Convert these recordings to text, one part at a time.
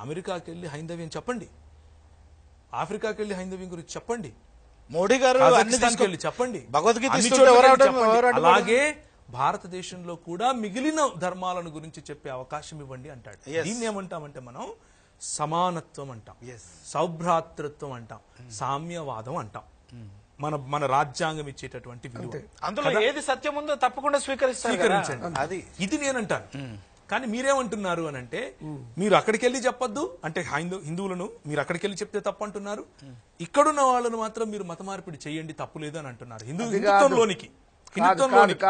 అమెరికాకి వెళ్ళి హైందవ్యం చెప్పండి. ఆఫ్రికాకి వెళ్ళి హైందవ్యం గురించి చెప్పండి. మోడీ గారు వెళ్ళి చెప్పండి. భగవద్గీత? అలాగే భారతదేశంలో కూడా మిగిలిన ధర్మాలను గురించి చెప్పే అవకాశం ఇవ్వండి అంటాడు. దీన్ని ఏమంటామంటే మనం సమానత్వం అంటాం. సౌభ్రాతృత్వం అంటాం. సామ్యవాదం అంటాం. మన మన రాజ్యాంగం ఇచ్చేటటువంటి విలువ. అందులో ఏది సత్యం ఉందో తప్పకుండా స్వీకరిస్తారు అది. ఇది నేనంటాను. కానీ మీరేమంటున్నారు అని అంటే మీరు అక్కడికి వెళ్ళి చెప్పొద్దు. అంటే హైందూ హిందువులను మీరు అక్కడికి వెళ్ళి చెప్తే తప్పు అంటున్నారు ఇక్కడున్న వాళ్ళను మాత్రం మీరు మత మార్పిడి చేయండి తప్పు లేదు అని అంటున్నారు. హిందూ కాదు. హిందుత్వంలోనికి?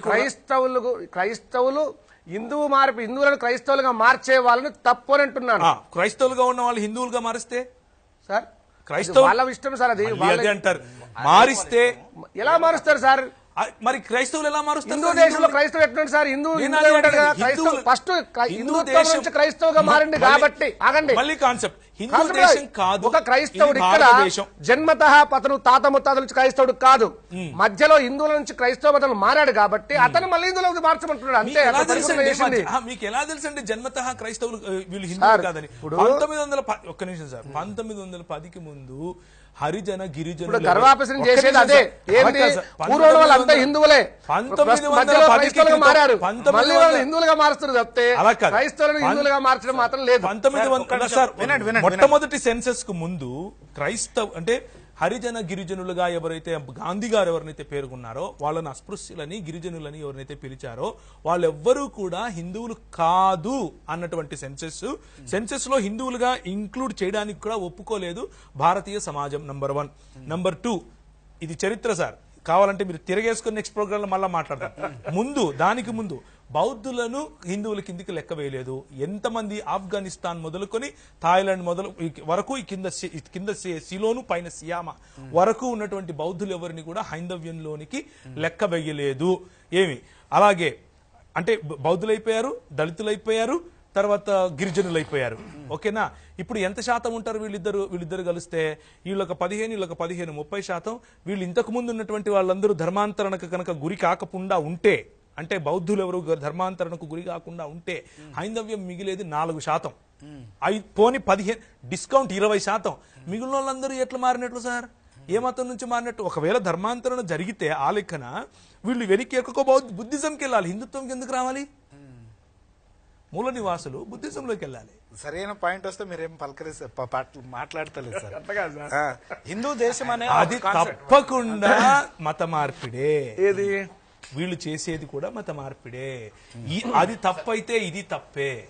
క్రైస్తవులు క్రైస్తవులు హిందువు మార్పు హిందువులను క్రైస్తవులుగా మార్చే వాళ్ళని తప్పు అని అంటున్నాను. ఆ, క్రైస్తవులుగా ఉన్న వాళ్ళు హిందువులుగా మారిస్తే? సార్ క్రైస్తవ- వాళ్ళ ఇష్టం సార్ అది అంటారు. మారిస్తే ఎలా మారుస్తారు సార్? మరి క్రైస్తవులు ఎలా మారుస్తారు హిందూ సార్? దేశంలో హిందువుల్ని? క్రైస్తవ ఎట్లుంది సార్ హిందూ హిందూ. క్రైస్తవ ఫస్ట్ హిందూ హిందుత్వం దేశం- నుంచి క్రైస్తవుగా మారింది కాబట్టి ఆగండి. మళ్ళీ కాన్సెప్ట్ హిందూ దేశం కాదు. ఒక క్రైస్తవుడు ఇక్కడ. జన్మత అతను తాత ముత్తాతల నుంచి క్రైస్తవుడు కాదు. మధ్యలో హిందువుల నుంచి క్రైస్తవ మతం మారాడు కాబట్టి అతను మళ్ళీ హిందువులకు మార్చమంటున్నాడు. అంతే ఎలా తెలుసండి? మీకు ఎలా తెలుసండి? జన్మత క్రైస్తవులు వీళ్ళు సార్, కాదని. పంతొమ్మిది వందల ఒక్క నిమిషం సార్. పంతొమ్మిది వందల పదికి ముందు హరిజన గిరిజన ఇప్పుడు గర్వాపసరం చేసేది అదే. ఏంటి పూర్వం వాళ్ళంతా హిందువులే. క్రైస్తవులుగా మారారు. మళ్ళీ వాళ్ళు హిందువులుగా మారుస్తారు తప్పితే. క్రైస్తవులను హిందువులుగా మార్చడం మాత్రం లేదు. పంతొమ్మిది మొట్టమొదటి సెన్సెస్కు ముందు క్రైస్తవ అంటే హరిజన గిరిజనులుగా ఎవరైతే గాంధీ గారు ఎవరినైతే పేర్కొన్నారో వాళ్ళని అస్పృశ్యులని గిరిజనులని ఎవరినైతే పిలిచారో వాళ్ళెవ్వరూ కూడా హిందువులు కాదు అన్నటువంటి సెన్సెస్. సెన్సెస్లో హిందువులుగా ఇంక్లూడ్ చేయడానికి కూడా ఒప్పుకోలేదు భారతీయ సమాజం నంబర్ వన్. నంబర్ టూ ఇది చరిత్ర సార్. కావాలంటే మీరు తిరగేసుకుని నెక్స్ట్ ప్రోగ్రామ్లో మళ్ళా మాట్లాడతాం ముందు దానికి ముందు బౌద్ధులను హిందువుల కిందికి లెక్క వేయలేదు. ఎంతమంది ఆఫ్ఘనిస్తాన్ మొదలుకొని థాయిలాండ్ మొదలు వరకు ఈ కింద కింద సిలోను పైన సియామ వరకు ఉన్నటువంటి బౌద్ధులు ఎవరిని కూడా హైందవ్యంలోనికి లెక్క వేయలేదు. ఏమి? అలాగే అంటే బౌద్ధులైపోయారు దళితులైపోయారు తర్వాత గిరిజనులు అయిపోయారు ఓకేనా? ఇప్పుడు ఎంత శాతం ఉంటారు వీళ్ళిద్దరు? వీళ్ళిద్దరు కలిస్తే వీళ్ళొక పదిహేను వీళ్ళొక పదిహేను ముప్పై శాతం. వీళ్ళు ఇంతకు ముందు ఉన్నటువంటి వాళ్ళందరూ ధర్మాంతరణకు కనుక గురి కాకుండా ఉంటే అంటే బౌద్ధులు ఎవరు ధర్మాంతరణకు గురి కాకుండా ఉంటే హైందవ్యం మిగిలేది నాలుగు శాతం. ఐ పోని పదిహేను డిస్కౌంట్ ఇరవై శాతం. మిగిలిన వాళ్ళందరూ ఎట్లా మారినట్లు సార్? ఏ మతం నుంచి మారినట్టు? ఒకవేళ ధర్మాంతరణ జరిగితే ఆ లెక్కన వీళ్ళు వెనక్కి ఎక్కువ బౌద్ధ బుద్ధిజంకి వెళ్ళాలి హిందుత్వంకి ఎందుకు రావాలి? మూల నివాసులు బుద్ధిజంలోకి వెళ్ళాలి. సరైన పాయింట్ వస్తే మీరేం పలకరిస్తే ప- పాట- మాట్లాడతలేదు సార్. హిందూ దేశం అనే అది. తప్పకుండా మత మార్పిడే ఏది? వీళ్ళు చేసేది కూడా మత మార్పిడే ఈ అది తప్పైతే ఇది తప్పే.